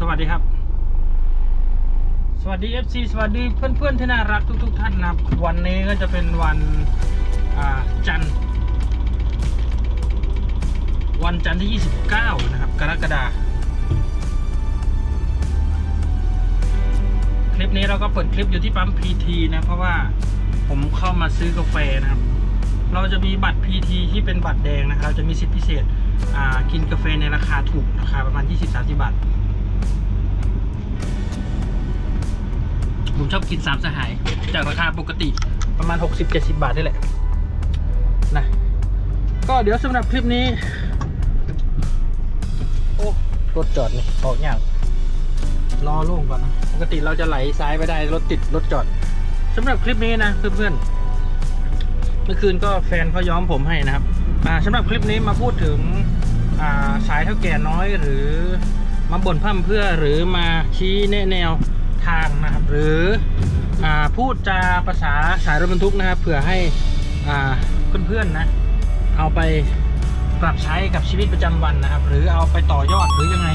สวัสดีครับ สวัสดี FC สวัสดีเพื่อนๆที่น่ารักทุก ๆ ท่านนะครับวันนี้ก็จะเป็นวันจันทร์วันจันทร์ที่ 29 นะครับ กรกฎาคมคลิปนี้เราก็เปิดคลิปอยู่ที่ปั๊ม PT นะ เพราะว่าผมเข้ามาซื้อกาแฟนะครับ เราจะมีบัตร PT ที่เป็นบัตรแดงนะครับ จะมีสิทธิพิเศษอ่ากินกาแฟในราคาถูกราคาประมาณ 20-30 บาท ผมชอบกินสามสหาย จากราคาปกติประมาณ 60-70 บาทนี่แหละนะก็เดี๋ยวสำหรับคลิปนี้ โอ้รถจอดนี่ออกยากรอโล่งก่อนนะ ปกติเราจะไหลซ้ายไปได้รถติดรถจอดสำหรับคลิปนี้นะเพื่อนๆเมื่อคืนก็แฟนเขาย้อมผมให้นะครับสำหรับคลิปนี้มาพูดถึงสายเท่าแก่น้อยหรือมาบ่นพร่ำเพื่อหรือมาชี้แนะแนว ทางนะครับ หรืออพูดจาภาษาสายรถบรรทุกนะครับเผื่อให้เพื่อนๆนะ เอาไปปรับใช้กับชีวิตประจำวันนะครับ หรือเอาไปต่อยอดหรือยังไง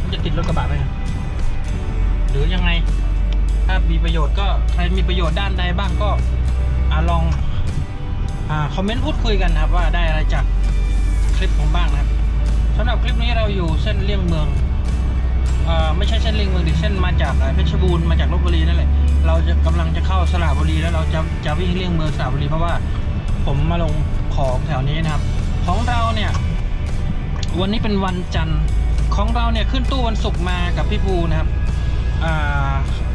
มันจะติดรถกระบะไหมครับหรือยังไง ถ้ามีประโยชน์ก็ใครมีประโยชน์ด้านใดบ้างก็อลองอคอมเมนต์พูดคุยกันนะครับว่าได้อะไรจากคลิปผมบ้างนะครับสำหรับคลิปนี้เราอยู่เส้นเลี่ยงเมือง ไม่ใช่เส้นลี่ยงเมืองดิเส้นมาจากเพชรบูรณ์มาจากลบบุรีนั่นแหละเราจะกำลังจะเข้าสระบุรีแล้วเราจะจะวิ่งเลี่ยงเมืองสระบุรีเพราะว่าผมมาลงของแถวนี้นะครับ ของเราเนี่ย วันนี้เป็นวันจันทร์ของเราเนี่ยขึ้นตู้วันศุกร์มากับพี่ภูนะครับ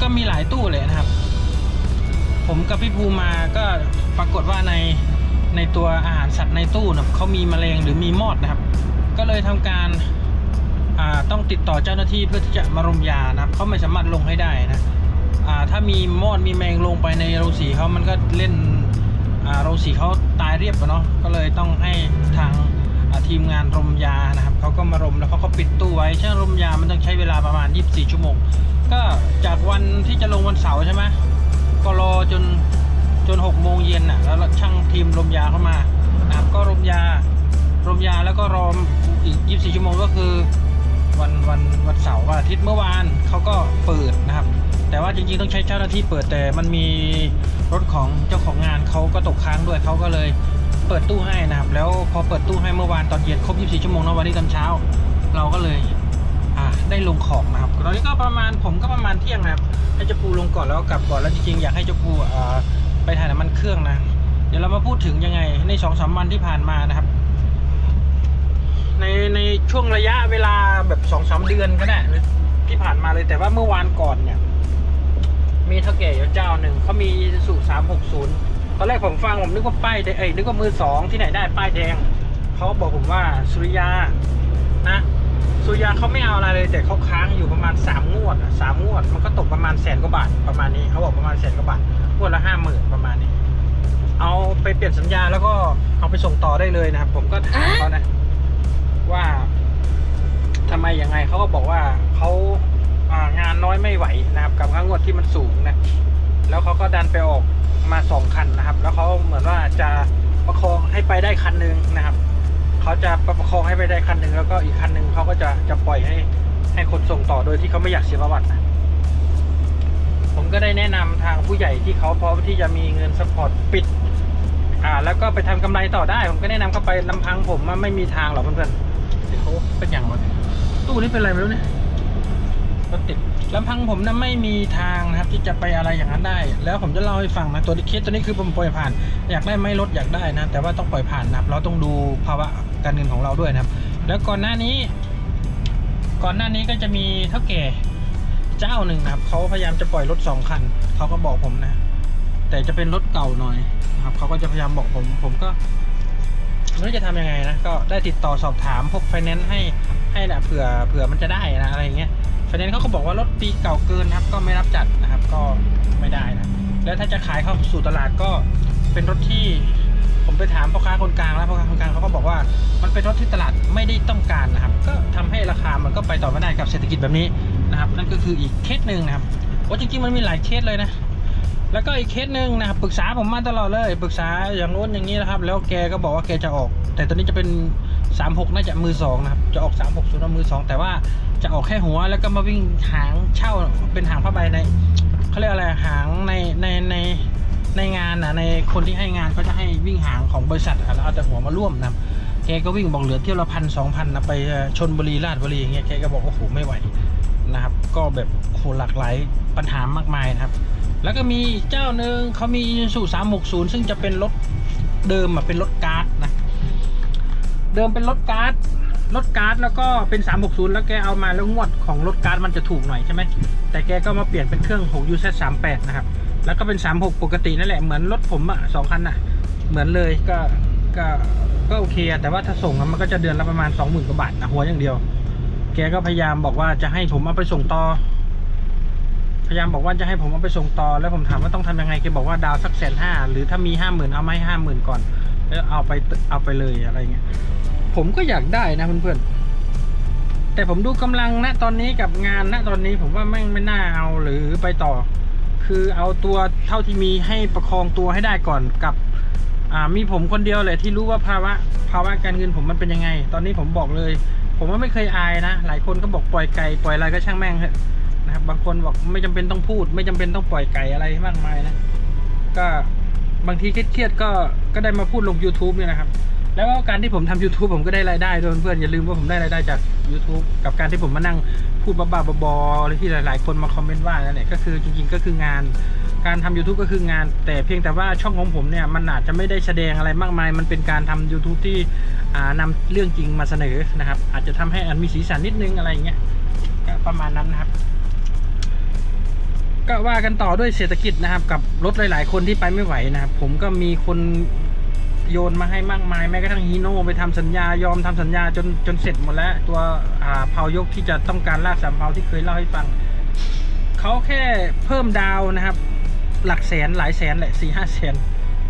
ก็มีหลายตู้เลยนะครับ ผมกับพี่ภูมาก็ปรากฏว่าในในตัวอาหารสัตว์ในตู้นะเขามีแมลงหรือมีมอดนะครับ ก็เลยทำการ ต้องติดต่อเจ้าหน้าที่เพื่อที่จะมารุมยานะครับเขาไม่สามารถลงให้ได้นะถ้ามีมอดมีแมงลงไปในโรงสีเขามันก็เล่นโรงสีเขาตายเรียบเนาะก็เลยต้องให้ทางทีมงานรมยานะครับเขาก็มารมแล้วเขาก็ปิดตู้ไว้ช่างรมยามันต้องใช้เวลาประมาณ 24 ชั่วโมง ก็จากวันที่จะลงวันเสาร์ใช่ไหมก็รอจนจนหกโมงเย็นน่ะแล้วช่างทีมลมยาเข้ามานะครับก็ลมยารมยาแล้วก็รออีก 24 ชั่วโมงก็คือ วันวันวันเสาร์วันอาทิตย์เมื่อวานเขาก็เปิดนะครับ แต่ว่าจริงๆต้องใช้เจ้าหน้าที่เปิดแต่มันมีรถของเจ้าของงานเขาก็ตกค้างด้วยเขาก็เลยเปิดตู้ให้นะครับ แล้วพอเปิดตู้ให้เมื่อวานตอนเย็นครบ 24 ชั่วโมงแล้ววันนี้ตอนเช้า เราก็เลยได้ลงของนะครับตอนนี้ก็ประมาณผมก็ประมาณเที่ยงนะครับ ให้เจ้าปูลงก่อนแล้วกลับก่อนแล้วจริงๆอยากให้เจ้าปูไปถ่ายน้ำมันเครื่องนะ เดี๋ยวเรามาพูดถึงยังไงในสองสามวันที่ผ่านมานะครับ ในในช่วงระยะเวลาแบบสองสามเดือนก็ได้ที่ผ่านมาเลยแต่ว่าเมื่อวานก่อนเนี่ย มีเท่าแก่เจ้าหนึ่งเขามีสูตรสามหกศูนย์ตอนแรกผมฟังผมนึกว่าป้ายแดงเอ้ยนึกว่ามือสองที่ไหนได้ป้ายแดงเขาบอกผมว่าสุริยานะสุริยาเขาไม่เอาอะไรเลย แต่เขาค้างอยู่ประมาณสามงวดสามงวด มันก็ตกประมาณแสนกว่าบาทประมาณนี้เขาบอกประมาณแสนกว่าบาทงวดละห้าหมื่นประมาณนี้ เอาไปเปลี่ยนสัญญาแล้วก็เอาไปส่งต่อได้เลยนะครับผมก็ถามเขานะ ว่าทำไมยังไงเขาก็บอกว่าเขาางานน้อยไม่ไหวนะครับ กับค่างวดที่มันสูงนะแล้วเขาก็ดันไปออกมาสองคันนะครับ แล้วเขาเหมือนว่าจะประคองให้ไปได้คันหนึ่งนะครับเขาจะประคองให้ไปได้คันหนึ่งแล้วก็อีกคันหนึ่งเขาก็จะจะปล่อยให้ให้คนส่งต่อโดยที่เขาไม่อยากเสียประวัตินะผมก็ได้แนะนำทางผู้ใหญ่ที่เขาพร้อมที่จะมีเงินสปอร์ตปิดอ่าแล้วก็ไปทำกำไรต่อได้ ผมก็แนะนำเข้าไปลำพังผมว่าไม่มีทางหรอกเพื่อนๆ เดี๋ยวเขาเป็นอย่างไรตู้นี้เป็นอะไรไม่รู้เนี่ยรถติดลำพังผมนะไม่มีทางนะครับที่จะไปอะไรอย่างนั้นได้ แล้วผมจะเล่าให้ฟังนะตัวที่เคสตัวนี้คือผมปล่อยผ่าน อยากได้ไม่ลดอยากได้นะ แต่ว่าต้องปล่อยผ่านนะครับ เราต้องดูภาวะการเงินของเราด้วยนะครับ แล้วก่อนหน้านี้ ก่อนหน้านี้ก็จะมีเท่าแก่เจ้าหนึ่งนะครับเขาพยายามจะปล่อยรถสองคันเขาก็บอกผมนะ แต่จะเป็นรถเก่าหน่อยนะครับเขาก็จะพยายามบอกผม ผมก็ ไม่รู้จะทำยังไงนะ ก็ได้ติดต่อสอบถามพวกไฟแนนซ์ให้ให้นะเผื่อเผื่อมันจะได้นะอะไรเงี้ยไฟแนนซ์เขาก็บอกว่ารถปีเก่าเกินครับ ก็ไม่รับจัดนะครับ ก็ไม่ได้นะ แล้วถ้าจะขายเข้าสู่ตลาดก็เป็นรถที่ผมไปถามพ่อค้าคนกลางแล้วพ่อค้าคนกลางเขาก็บอกว่ามันเป็นรถที่ตลาดไม่ได้ต้องการนะครับ ก็ทำให้ราคามันก็ไปต่อไม่ได้กับเศรษฐกิจแบบนี้นะครับ นั่นก็คืออีกเคสหนึ่งนะครับว่าจริงๆมันมีหลายเคสเลยนะ แล้วก็อีกเคสหนึ่งนะครับปรึกษาผมมาตลอดเลยปรึกษาอย่างโน้นอย่างนี้นะครับ แล้วแกก็บอกว่าแกจะออก แต่ตอนนี้จะเป็นสามหกน่าจะมือสองนะครับ จะออกสามหกศูนย์มือสองแต่ว่าจะออกแค่หัวแล้วก็มาวิ่งหางเช่าเป็นหางผ้าใบในเขาเรียกอะไรหางในในในในงานนะในคนที่ให้งานเขาจะให้วิ่งหางของบริษัทแล้วเอาแต่หัวมาร่วมนะแกก็วิ่งบอกเหลือเที่ยวละพันสองพันนะไปชนบุรีราชบุรีอย่างเงี้ยแกก็บอกโอ้โหไม่ไหวนะครับ ก็แบบโหหลากหลายปัญหามากมายนะครับ แล้วก็มีเจ้าหนึ่งเขามีสูสามหกศูนย์ซึ่งจะเป็นรถเดิมอะเป็นรถการ์ดนะเดิมเป็นรถการ์ดรถการ์ดแล้วก็เป็น 360 แล้วแกเอามาแล้วงวดของรถการ์ดมันจะถูกหน่อยใช่ไหมแต่แกก็มาเปลี่ยนเป็นเครื่อง6 UZ 38นะครับ แล้วก็เป็น 36 ปกตินั่นแหละเหมือนรถผมอะสองคันอะเหมือนเลยก็ก็ก็โอเคแต่ว่าถ้าส่งอะมันก็จะเดือนละประมาณ 20,000กว่าบาทนะหัวอย่างเดียว แกก็พยายามบอกว่าจะให้ผมเอาไปส่งต่อ พยายามบอกว่าจะให้ผมเอาไปส่งต่อ แล้วผมถามว่าต้องทำยังไงแกบอกว่าดาวสักแสนห้าหรือถ้ามีห้าหมื่นเอามาให้ห้าหมื่นก่อนแล้วเอาไปเอาไปเลยอะไรเงี้ยผมก็อยากได้นะเพื่อนๆแต่ผมดูกำลังณตอนนี้กับงานณตอนนี้ผมว่าไม่งไม่น่าเอาหรือไปต่อ คือเอาตัวเท่าที่มีให้ประคองตัวให้ได้ก่อนกับอ่ามีผมคนเดียวเลยที่รู้ว่าภาวะภาวะการเงินผมมันเป็นยังไง ตอนนี้ผมบอกเลย ผมว่าไม่เคยอายนะ หลายคนก็บอกปล่อยไก่ปล่อยอะไรก็ช่างแม่งเถอะ นะครับ บางคนบอกไม่จำเป็นต้องพูด ไม่จำเป็นต้องปล่อยไก่อะไรมากมายนะ ก็บางทีเครียดๆก็ก็ได้มาพูดลง YouTube เนี่ยนะครับ แล้วก็การที่ผมทำ YouTube ผมก็ได้รายได้ด้วยเพื่อนอย่าลืมว่าผมได้รายได้จาก YouTube กับการที่ผมมานั่งพูดบ้าๆบอๆอะไรที่หลาย ๆ คนมาคอมเมนต์ว่านั่นแหละก็คือจริง ๆ ก็คืองานการทำ YouTube ก็คืองาน แต่เพียงแต่ว่าช่องของผมเนี่ยมันอาจจะไม่ได้แสดงอะไรมากมาย มันเป็นการทำ YouTube ที่อ่านำเรื่องจริงมาเสนอนะครับ อาจจะทำให้อันมีสีสันนิดนึงอะไรอย่างเงี้ยก็ประมาณนั้นนะครับ ก็ว่ากันต่อด้วยเศรษฐกิจนะครับ กับรถหลาย ๆ คนที่ไปไม่ไหวนะครับ ผมก็มีคนโยนมาให้มากมายแม้กระทั่งฮีโน่ไปทำสัญญายอมทำสัญญาจนจนเสร็จหมดแล้ว ตัวอ่าเผายกที่จะต้องการลากสามเผาที่เคยเล่าให้ฟังเขาแค่เพิ่มดาวนะครับ หลักแสนหลายแสนแหละสี่ห้าแสน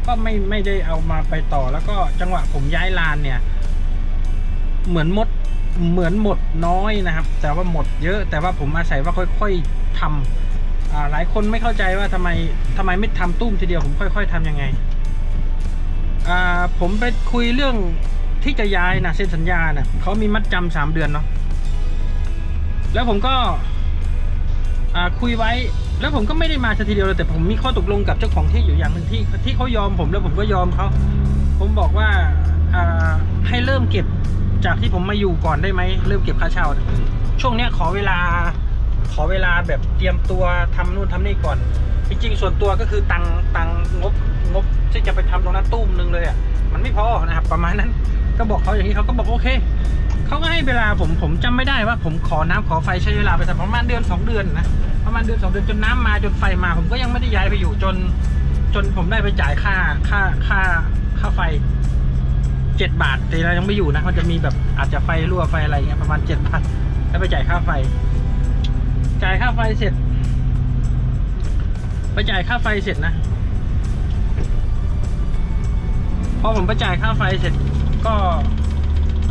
ก็ไม่ไม่ได้เอามาไปต่อแล้วก็จังหวะผมย้ายลานเนี่ย เหมือนหมดเหมือนหมดน้อยนะครับ แต่ว่าหมดเยอะ แต่ว่าผมอาศัยว่าค่อย ๆทำอ่า หลายคนไม่เข้าใจว่าทำไมทำไมไม่ทำตุ้มทีเดียวผมค่อย ๆทำยังไงผมไปคุยเรื่องที่จะย้ายนะเซ็นสัญญาเนะ่ะเขามีมัดจำสามเดือนเนาะแล้วผมก็คุยไว้ แล้วผมก็ไม่ได้มาทีเดียวเลยแต่ผมมีข้อตกลงกับเจ้าของที่อยู่อย่างหนึ่งที่ที่เขายอมผมแล้วผมก็ยอมเขาผมบอกว่าให้เริ่มเก็บจากที่ผมมาอยู่ก่อนได้ไหมเริ่มเก็บค่าเช่า ช่วงเนี้ยขอเวลา อเวลาแบบเตรียมตัวทำนู่นทำนี่ก่อน จริงๆส่วนตัวก็คือตังตังงบงบที่จะไปทำตรงนั้นตุ้มหนึงเลยอะมันไม่พอนะครับประมาณนั้นก็บอกเขาอย่างนี้เขาก็บอกโอเคเขาก็ให้เวลาผมผมจำไม่ได้ว่าผมขอน้ำขอไฟใช้เวลาไปสักประมาณเดือนสองเดือนนะประมาณเดือนสองเดือนจนน้ำมาจนไฟมา ผมก็ยังไม่ได้ย้ายไปอยู่จน จนผมได้ไปจ่ายค่าค่าค่าค่าไฟเจ็ดบาทแต่เรายังไม่อยู่นะมันจะมีแบบอาจจะไฟรั่วไฟอะไรเงี้ยประมาณเจ็ดบาทแล้วไปจ่ายค่าไฟ จ่ายค่าไฟเสร็จ ไปจ่ายค่าไฟเสร็จนะ พอผมไปจ่ายค่าไฟเสร็จก็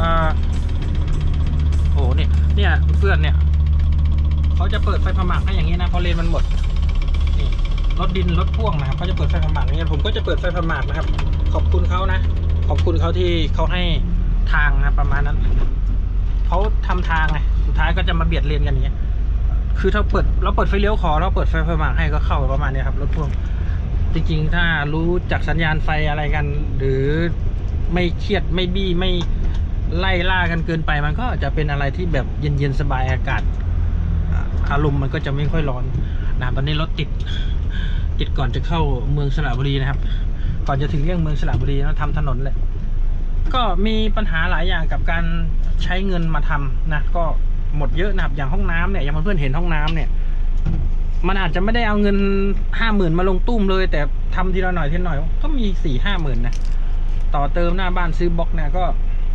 อ่าโหเนี่ย เนี่ยเพื่อนเนี่ย เขาจะเปิดไฟผมักให้อย่างนี้นะ พอเลนมันหมด นี่รถดินรถพ่วงนะครับเขาจะเปิดไฟผมักอย่างเงี้ยผมก็จะเปิดไฟผมักนะครับ ขอบคุณเขานะ ขอบคุณเขาที่เขาให้ทางนะประมาณนั้นเขาทำทางไง สุดท้ายก็จะมาเบียดเลนกันอย่างเงี้ย คือถ้าเปิดเราเปิดไฟเลี้ยวขอเราเปิดไฟไฟหมากให้ก็เข้าประมาณนี้ครับรถพ่วงจริงๆ ถ้ารู้จักสัญญาณไฟอะไรกัน หรือไม่เครียดไม่บี้ไม่ไล่ล่ากันเกินไป มันก็จะเป็นอะไรที่แบบเย็นๆสบายอากาศ อารมณ์มันก็จะไม่ค่อยร้อนนะตอนนี้รถติดติดก่อนจะเข้าเมืองสระบุรีนะครับ ก่อนจะถึงเรื่องเมืองสระบุรีแล้วทำถนนแหละก็มีปัญหาหลายอย่างกับการใช้เงินมาทำนะก็ หมดเยอะนะครับอย่างห้องน้ำเนี่ยอย่างเพื่อนๆเห็นห้องน้ำเนี่ย มันอาจจะไม่ได้เอาเงินห้าหมื่นมาลงตุ้มเลย แต่ทำทีละหน่อยทีละหน่อย ก็มีสี่ห้าหมื่นนะต่อเติมหน้าบ้านซื้อบล็อกเนี่ยก็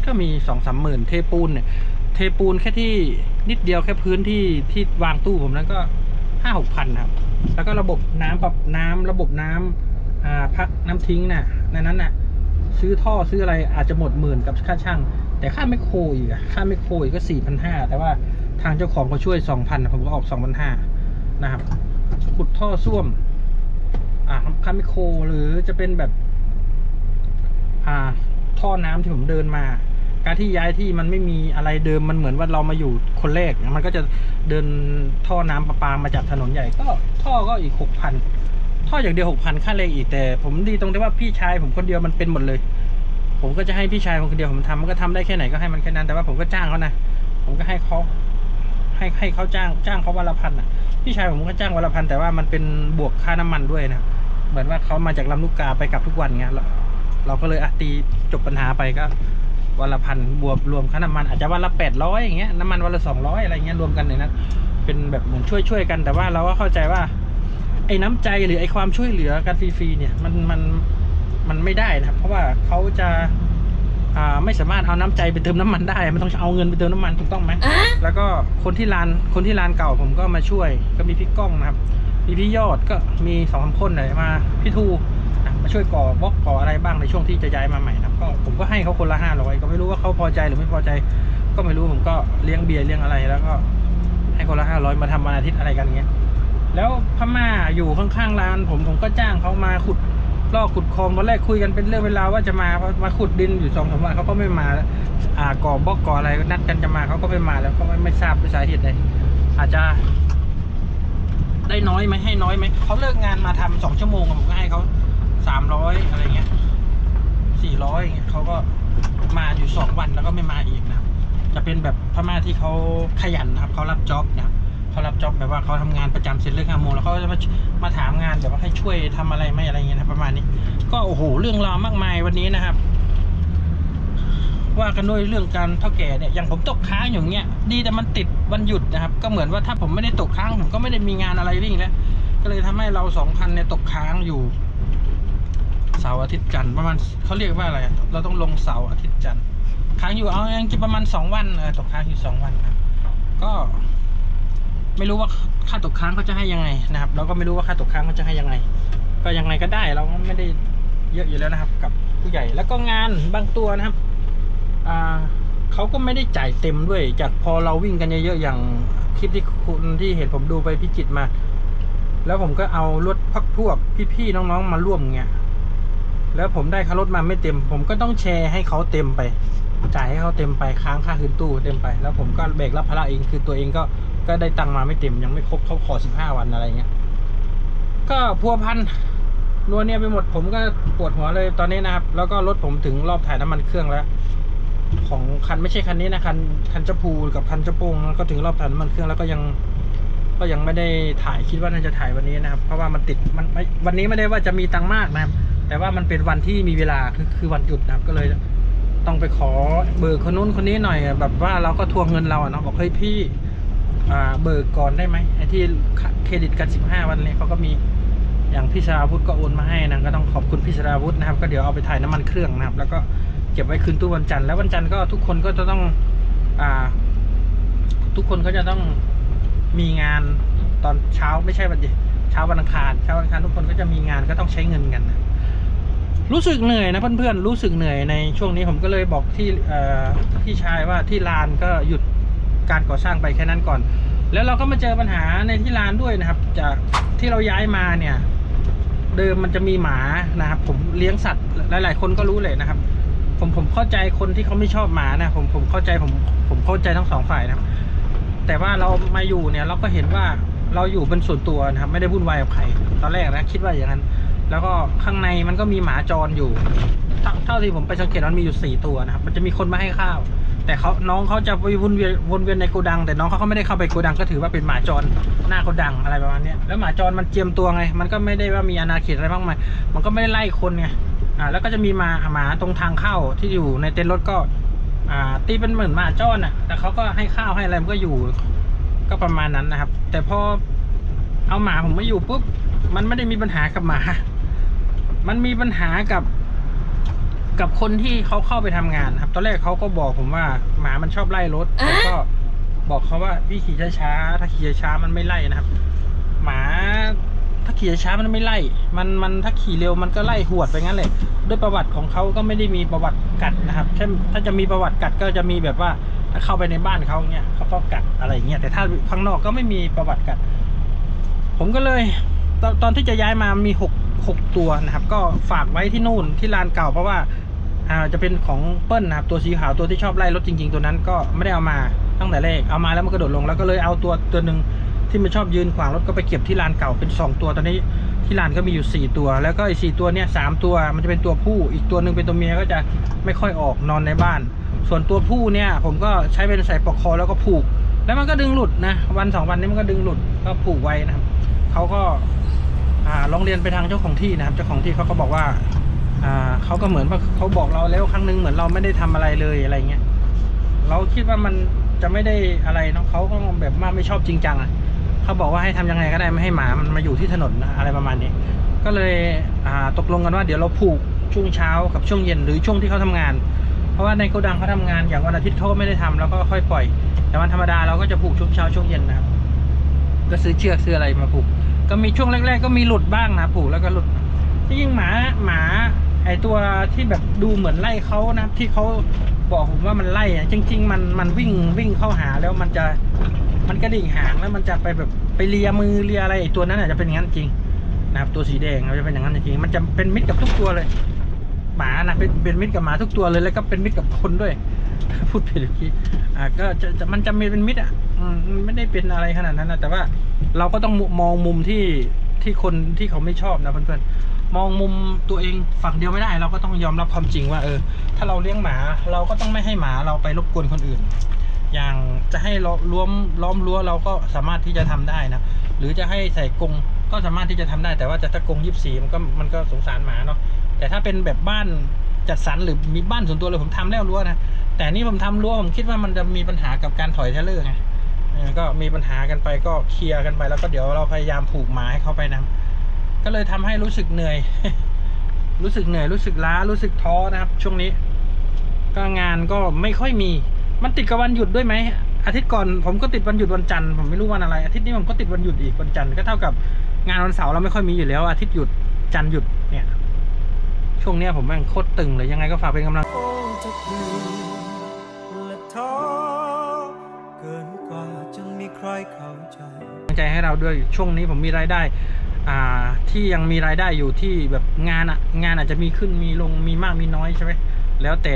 ก็มีสองสามหมื่นเทปูนเนี่ย เทปูนแค่ที่นิดเดียวแค่พื้นที่ที่วางตู้ผมนั้นก็ห้าหกพันครับ แล้วก็ระบบน้ำปรับน้ำระบบน้ำอ่าพักน้ำทิ้งน่ะในนั้นน่ะซื้อท่อซื้ออะไรอาจจะหมดหมื่นกับค่าช่าง แต่ค่าไมคโครอีกอะค่าไมคโครอีกก็สี่พันห้าแต่ว่าทางเจ้าของเขาช่วยสองพันผมก็ออกสองพันห้านะครับขุดท่อส้วม อ่าค่าไมคโครหรือจะเป็นแบบ อ่า ท่อน้ำที่ผมเดินมา การที่ย้ายที่มันไม่มีอะไรเดิมมันเหมือนว่าเรามาอยู่คนแรกมันก็จะเดินท่อน้ำประปามาจากถนนใหญ่ก็ท่อก็อีกหกพันท่ออย่างเดียวหกพันค่าเลขอีกแต่ ผมดีตรงที่ว่าพี่ชายผมคนเดียวมันเป็นหมดเลย ผมก็จะให้พี่ชายคนเดียวผมทำมันก็ทำได้แค่ไหนก็ให้มันแค่นั้นแต่ว่าผมก็จ้างเขานะผมก็ให้เขาให้ให้เขาจ้างจ้างเขาวันละพันอะ พี่ชายผมก็จ้างวันละพันแต่ว่ามันเป็นบวกค่าน้ำมันด้วยนะเหมือนว่าเขามาจากลำลูกกาไปกลับทุกวันเงี้ยเราก็เลยอตีจบปัญหาไปก็วันละพันบวกรวมค่าน้ำมันอาจจะวันละแปดร้อยอย่างเงี้ยน้ำมันวันละสองร้อยอะไรเงี้ยรวมกันในนั้นเป็นแบบเหมือนช่วยช่วยกัน แต่ว่าเราก็เข้าใจว่า ไอ้น้ำใจหรือไอ้ความช่วยเหลือกันฟรีๆเนี่ยมันมัน มันไม่ได้นะครับ เพราะว่าเขาจะอ่าไม่สามารถเอาน้ำใจไปเติมน้ำมันได้ มันต้องเอาเงินไปเติมน้ำมันถูกต้องไหม แล้วก็คนที่ร้านคนที่ร้านเก่าผมก็มาช่วย ก็มีพี่ก้องนะครับ มีพี่ยอดก็มีสองสามคนเลยมาพี่ทูนะมาช่วยก่อบล็อกก่ออะไรบ้างในช่วงที่จะย้ายมาใหม่นะครับก็ผมก็ให้เขาคนละห้าร้อยก็ไม่รู้ว่าเขาพอใจหรือไม่พอใจ ก็ไม่รู้ผมก็เลี้ยงเบียร์เลี้ยงอะไรแล้วก็ให้คนละห้าร้อยมาทำวันอาทิตย์อะไรกันเงี้ย แล้วพม่าอยู่ข้างๆร้าน ผมผมก็จ้างเขามาขุด ลอกขุดคลองตอนแรกคุยกันเป็นเรื่องเวลาว่าจะมาพอมาขุดดินอยู่สองสามวันเขาก็ไม่มาแล้วอ่าก่อบล็อกก่ออะไรนัดกันจะมาเขาก็ไม่มาแล้วก็ไม่ไม่ทราบสาเหตุใดอาจจะ ได้น้อยไหมให้น้อยไหมเขาเลิกงานมาทำสองชั่วโมงผมก็ให้เขาสามร้อยอะไรเงี้ยสี่ร้อยอย่างเงี้ยเขาก็มาอยู่สองวันแล้วก็ไม่มาอีกนะจะเป็นแบบพม่าที่เขาขยันนะครับเขารับจ็อบนะครับ เขารับจ็อบแบบว่าเขาทำงานประจำเสร็จเลิกห้าโมงแล้วเขาจะมามาถามงานแบบว่าให้ช่วยทำอะไรไหมอะไรเงี้ยนะประมาณนี้ ก็โอ้โหเรื่องราวมากมายวันนี้นะครับ ว่ากันด้วยเรื่องการเท่าแก่เนี่ยอย่างผมตกค้างอย่างเงี้ย ดีแต่มันติดวันหยุดนะครับ ก็เหมือนว่าถ้าผมไม่ได้ตกค้างผมก็ไม่ได้มีงานอะไรวิ่งแล้วก็เลยทำให้เราสองคันเนี่ยตกค้างอยู่เสาร์อาทิตย์จันทร์ประมาณเขาเรียกว่าอะไร เราต้องลงเสาร์อาทิตย์จันทร์ค้างอยู่เอายังจะประมาณสองวันเออตกค้างอยู่สองวันครับก็ ไม่รู้ว่าค่าตกค้างเขาจะให้ยังไงนะครับ เราก็ไม่รู้ว่าค่าตกค้างเขาจะให้ยังไง ก็ยังไงก็ได้เราก็ไม่ได้เยอะอยู่แล้วนะครับ กับผู้ใหญ่แล้วก็งานบางตัวนะครับอ่าเขาก็ไม่ได้จ่ายเต็มด้วย จากพอเราวิ่งกันเยอะๆอย่างคลิปที่คุณที่เห็นผมดูไปพิจิตรมา แล้วผมก็เอารถพักพวกพี่ๆน้องๆมาร่วมเงี้ยแล้วผมได้ค่ารถมาไม่เต็ม ผมก็ต้องแชร์ให้เขาเต็มไป จ่ายให้เขาเต็มไปค้างค่าคืนตู้เต็มไป แล้วผมก็แบรกรับภาระเองคือตัวเองก็ ก็ได้ตังมาไม่เต็มยังไม่ครบเขาขอสิบห้าวันอะไรเงี้ย ก็พัวพันนัวเนี่ยไปหมดผมก็ปวดหัวเลยตอนนี้นะครับ แล้วก็รถผมถึงรอบถ่ายน้ำมันเครื่องแล้ว ของคันไม่ใช่คันนี้นะคันคันเจ้าภูกับคันเจ้าโปงก็ถึงรอบถ่ายน้ำมันเครื่องแล้วก็ยัง ก็ยังไม่ได้ถ่ายคิดว่าน่าจะถ่ายวันนี้นะครับ เพราะว่ามันติดมันไม่วันนี้ไม่ได้ว่าจะมีตังมากนะครับ แต่ว่ามันเป็นวันที่มีเวลาคือคือวันหยุดนะครับก็เลยต้องไปขอเบิกคนนู้นคนนี้หน่อยแบบว่าเราก็ทวงเงินเราอะเนาะบอกเฮ้ยพี่ เบิกก่อนได้ไหมไอ้ที่เครดิตกันสิบห้าวันนี้เขาก็มีอย่างพี่สราวุธก็โอนมาให้นะก็ต้องขอบคุณพี่สราวุธนะครับ ก็เดี๋ยวเอาไปถ่ายน้ำมันเครื่องนะครับ แล้วก็เก็บไว้คืนตู้วันจันทร์แล้ววันจันทร์ก็ทุกคนก็จะต้องอ่า ทุกคนก็จะต้องมีงานตอนเช้าไม่ใช่วันเดียวเช้าวันอังคารเช้าวันอังคารทุกคนก็จะมีงานก็ต้องใช้เงินกันนะรู้สึกเหนื่อยนะเพื่อนๆรู้สึกเหนื่อยในช่วงนี้ผมก็เลยบอกที่พี่ชายว่าที่ลานก็หยุด การก่อสร้างไปแค่นั้นก่อน แล้วเราก็มาเจอปัญหาในที่ลานด้วยนะครับ จากที่เราย้ายมาเนี่ย เดิมมันจะมีหมานะครับ ผมเลี้ยงสัตว์หลาย ๆ คนก็รู้เลยนะครับ ผมผมเข้าใจคนที่เขาไม่ชอบหมานะ ผมผมเข้าใจผมผมเข้าใจทั้งสองฝ่ายนะครับ แต่ว่าเรามาอยู่เนี่ยเราก็เห็นว่าเราอยู่เป็นส่วนตัวนะครับ ไม่ได้วุ่นวายกับใครตอนแรกนะคิดว่าอย่างนั้น แล้วก็ข้างในมันก็มีหมาจรอยู่เท่าเท่าที่ผมไปสังเกตมันมีอยู่สี่ตัวนะครับ มันจะมีคนมาให้ข้าว แต่เขาน้องเขาจะไปวนเวียนวนเวียนในโกดัง แต่น้องเขาก็ไม่ได้เข้าไปโกดังก็ถือว่าเป็นหมาจรหน้าโกดังอะไรประมาณนี้แล้วหมาจรมันเจียมตัวไง มันก็ไม่ได้ว่ามีอาณาเขตอะไรมากมายมันก็ไม่ได้ไล่คนไงอ่าแล้วก็จะมีหมาหมาตรงทางเข้าที่อยู่ในเต็นท์รถก็อ่าตีเป็นเหมือนหมาจรอะ แต่เขาก็ให้ข้าวให้อะไรมันก็อยู่ก็ประมาณนั้นนะครับ แต่พอเอาหมาผมมาอยู่ปุ๊บมันไม่ได้มีปัญหากับหมา มันมีปัญหากับ กับคนที่เขาเข้าไปทำงานครับ ตอนแรกเขาก็บอกผมว่าหมามันชอบไล่รถแต่ก็บอกเขาว่าพี่ขี่ช้าๆถ้าขี่ช้าๆมันไม่ไล่นะครับ หมาถ้าขี่ช้าๆมันไม่ไล่ มันมันถ้าขี่เร็วมันก็ไล่หวดไปงั้นเลยด้วยประวัติของเขาก็ไม่ได้มีประวัติกัดนะครับเช่นถ้าจะมีประวัติกัดก็จะมีแบบว่าถ้าเข้าไปในบ้านเขาเงี้ยเขาก็กัดอะไรเงี้ยแต่ถ้าข้างนอกก็ไม่มีประวัติกัด ผมก็เลยตอนตอนที่จะย้ายมามีหกหกตัวนะครับ ก็ฝากไว้ที่นู่นที่ลานเก่าเพราะว่า อ่าจะเป็นของเปิ้ลนะครับตัวสีขาวตัวที่ชอบไล่รถจริง ๆ ตัวนั้นก็ไม่ได้เอามาตั้งแต่แรกเอามาแล้วมันกระโดดลงแล้วก็เลยเอาตัวตัวหนึ่งที่มันชอบยืนขวางรถก็ไปเก็บที่ลานเก่าเป็น 2 ตัวตอนนี้ที่ลานก็มีอยู่ 4 ตัว แล้วก็อ้สตัวเนี้ยสามตัวมันจะเป็นตัวผู้อีกตัวหนึ่งเป็นตัวเมียก็จะไม่ค่อยออกนอนในบ้าน ส่วนตัวผู้เนี่ยผมก็ใช้เป็นใส่ปลอกคอแล้วก็ผูก แล้วมันก็ดึงหลุดนะวันสองวันนี้มันก็ดึงหลุดก็ผูกไว้นะครับเขาก็อ่าลองเรียนไปทางเจ้าของที่นะครับ เจ้าของที่เขาก็บอกว่า อ่าเขาก็เหมือนว่าเขาบอกเราแล้วครั้งหนึงเหมือนเราไม่ได้ทำอะไรเลยอะไรเงี้ยเราคิดว่ามันจะไม่ได้อะไรเนาะเขาก็แบบว่าไม่ชอบจริงจังอะเขาบอกว่าให้ทำยังไงก็ได้ไม่ให้หมามันมาอยู่ที่ถนนอะไรประมาณนี้ ก็เลยอ่าตกลงกันว่าเดี๋ยวเราผูกช่วงเช้ากับช่วงเย็นหรือช่วงที่เขาทำงาน เพราะว่าในโกดังเขาทำงานอย่างวันอาทิตย์เขาไม่ได้ทำแล้วก็ค่อยปล่อย แต่วันธรรมดาเราก็จะผูกช่วงเช้าช่วงเย็นนะครับก็ซื้อเชือกซื้ออะไรมาผูก ก็มีช่วงแรก ๆ ก็มีหลุดบ้างนะผูกแล้วก็หลุดที่จริงหมาหมา ไอตัวที่แบบดูเหมือนไล่เขานะ ที่เขาบอกผมว่ามันไล่อะจริง ๆ มันมันวิ่งวิ่งเข้าหาแล้วมันจะมันกระดิ่งหางแล้วมันจะไปแบบไปเลียมือเลียอะไรไอตัวนั้นอาจจะเป็นอย่างนั้นจริงนะครับตัวสีแดงมันจะเป็นอย่างนั้นจริงมันจะเป็นมิตรกับทุกตัวเลย หมานะเป็นเป็นมิตรกับหมาทุกตัวเลยแล้วก็เป็นมิตรกับคนด้วย พูดผิดเมื่อกี้อ่าก็จะจะมันจะมีเป็นมิตรอะมันไม่ได้เป็นอะไรขนาดนั้นนะแต่ว่าเราก็ต้องมองมุมที่ที่คนที่เขาไม่ชอบนะเพื่อนๆ มองมุมตัวเองฝั่งเดียวไม่ได้ เราก็ต้องยอมรับความจริงว่าเออ ถ้าเราเลี้ยงหมาเราก็ต้องไม่ให้หมาเราไปรบกวนคนอื่น อย่างจะให้ล้อมล้อมรั้วเราก็สามารถที่จะทำได้นะหรือจะให้ใส่กรงก็สามารถที่จะทำได้ แต่ว่าจะถ้ากรงยิบสีมันก็มันก็สงสารหมาเนาะแต่ถ้าเป็นแบบบ้านจัดสรรหรือมีบ้านส่วนตัวเลยผมทำแล้วรั้วนะแต่นี่ผมทำรั้วผมคิดว่ามันจะมีปัญหากับการถอยเทเลอร์ไงก็มีปัญหากันไปก็เคลียร์กันไปแล้วก็เดี๋ยวเราพยายามผูกหมาให้เขาไปนะ ก็เลยทำให้รู้สึกเหนื่อย รู้สึกเหนื่อย รู้สึกล้า รู้สึกท้อนะครับ ช่วงนี้ ก็งานก็ไม่ค่อยมี มันติดกับวันหยุดด้วยไหม อาทิตย์ก่อนผมก็ติดวันหยุดวันจันทร์ ผมไม่รู้วันอะไร อาทิตย์นี้ผมก็ติดวันหยุดอีกวันจันทร์ ก็เท่ากับงานวันเสาร์เราไม่ค่อยมีอยู่แล้ว อาทิตย์หยุด จันทร์หยุด เนี่ย ช่วงเนี้ยผมแม่งโคตรตึงเลย ยังไงก็ฝากเป็นกำลังโอ้จะเหนื่อยและท้อเกินกว่าจะมีใครเข้าใจกำลังใจให้เราด้วย ช่วงนี้ผมมีรายได้ อ่าที่ยังมีรายได้อยู่ที่แบบงานอะงานอาจจะมีขึ้นมีลงมีมากมีน้อยใช่ไหมแล้วแต่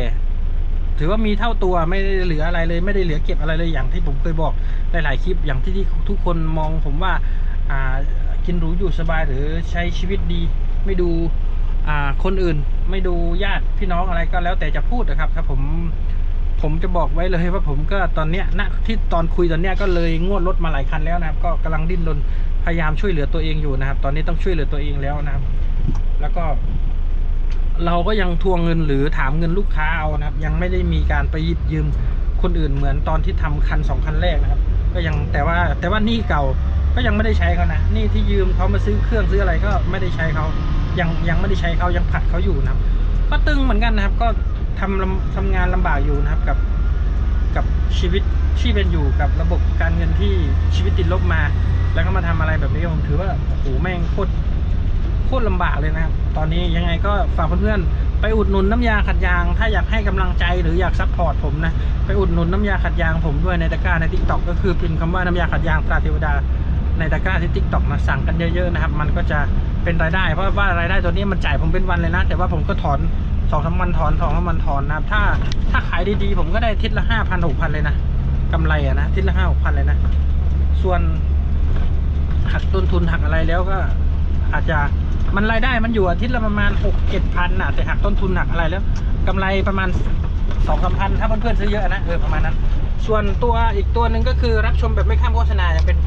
ถือว่ามีเท่าตัวไม่ได้เหลืออะไรเลย ไม่ได้เหลือเก็บอะไรเลยอย่างที่ผมเคยบอกหลายๆคลิปอย่างที่ที่ทุกคนมองผมว่าอ่ากินหรูอยู่สบายหรือใช้ชีวิตดี ไม่ดูอ่าคนอื่น ไม่ดูญาติพี่น้องอะไรก็แล้วแต่จะพูดนะครับครับผม ผมจะบอกไว้เลยว่าผมก็ตอนเนี้ยณที่ตอนคุยตอนเนี้ยก็เลยงวดรถมาหลายคันแล้วนะครับ ก็กำลังดิ้นรนพยายามช่วยเหลือตัวเองอยู่นะครับ ตอนนี้ต้องช่วยเหลือตัวเองแล้วนะครับ แล้วก็ เราก็ยังทวงเงินหรือถามเงินลูกค้าเอานะครับ ยังไม่ได้มีการไปหยิบยืมคนอื่นเหมือนตอนที่ทำคันสองคันแรกนะครับ ก็ยังแต่ว่าแต่ว่านี่เก่าก็ยังไม่ได้ใช้เขานะนี่ที่ยืมเขามาซื้อเครื่องซื้ออะไรก็ไม่ได้ใช้เขายังยังไม่ได้ใช้เขายังผัดเขาอยู่นะครับ ก็ตึงเหมือนกันนะครับ ก็ ทำทำงานลำบากอยู่นะครับกับกับชีวิตที่เป็นอยู่กับระบบการเงินที่ชีวิตติดลบมา แล้วก็มาทำอะไรแบบนี้ผมถือว่าโอ้โหแม่งโคตรโคตรลำบากเลยนะครับ ตอนนี้ยังไงก็ฝากเพื่อนๆไปอุดหนุนน้ำยาขัดยาง ถ้าอยากให้กำลังใจหรืออยากซัพพอร์ตผมนะไปอุดหนุนน้ำยาขัดยางผมด้วยในตะกร้าในทิกตอกก็คือพิมพ์คำว่าน้ำยาขัดยางตราเทวดาในตะกร้าที่ทิกตอกนะสั่งกันเยอะๆนะครับ มันก็จะเป็นรายได้ เพราะว่ารายได้ตัวนี้มันจ่ายผมเป็นวันเลยนะ แต่ว่าผมก็ถอน สองสามวันถอนสองสามวันถอนนะครับ ถ้าถ้าขายดีๆ ผมก็ได้ทิศละห้าพันหกพันเลยนะกำไรอะนะทิศละห้าหกพันเลยนะ ส่วนหักต้นทุนหักอะไรแล้วก็ อาจจะมันรายได้มันอยู่อาทิตย์ละประมาณหกเจ็ดพันน่ะแต่หักต้นทุนหักอะไรแล้วกำไรประมาณสองสามพันถ้าเพื่อนๆซื้อเยอะนะเออประมาณนั้น ส่วนตัวอีกตัวหนึ่งก็คือรับชมแบบไม่ข้ามโฆษณาอย่างเป็น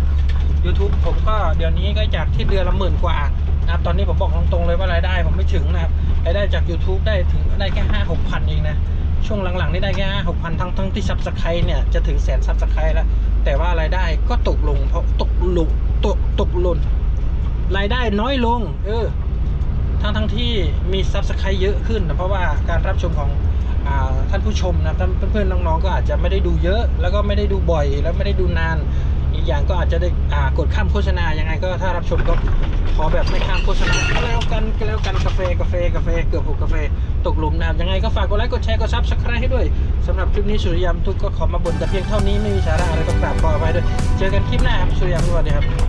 YouTube ผมก็เดี๋ยวนี้ก็จากที่เดือนละหมื่นกว่านะครับตอนนี้ผมบอกตรงๆเลยว่ารายได้ผมไม่ถึงนะครับ รายได้จาก YouTube ได้ถึงได้แค่ห้าหกพันเองนะ ช่วงหลังๆนี่ได้แค่ห้าหกพันทั้งทั้งที่ซับสไครต์เนี่ยจะถึงแสนซับสไครต์แล้ว แต่ว่ารายได้ก็ตกลงเพราะตกลงตกตกหล่นรายได้น้อยลง เออ ทั้งทั้งที่มีซับสไครต์เยอะขึ้นนะเพราะว่าการรับชมของท่านผู้ชมนะท่านเพื่อนๆน้องๆก็อาจจะไม่ได้ดูเยอะ แล้วก็ไม่ได้ดูบ่อยแล้วไม่ได้ดูนาน อีกอย่างก็อาจจะได้อ่ากดข้ามโฆษณายังไงก็ถ้ารับชมก็ขอแบบไม่ข้ามโฆษณาก็แล้วกันก็แล้วกันกาแฟกาแฟกาแฟเกือบหกกาแฟตกหลุมนะครับยังไงก็ฝากกดไลค์กดแชร์กดซับสไครต์ให้ด้วยสำหรับคลิปนี้สุริยามทุกก็ขอมาบ่นแต่เพียงเท่านี้ไม่มีสาระอะไรก็กราบขออภัยด้วย เจอกันคลิปหน้าครับสุริยามสวัสดีครับ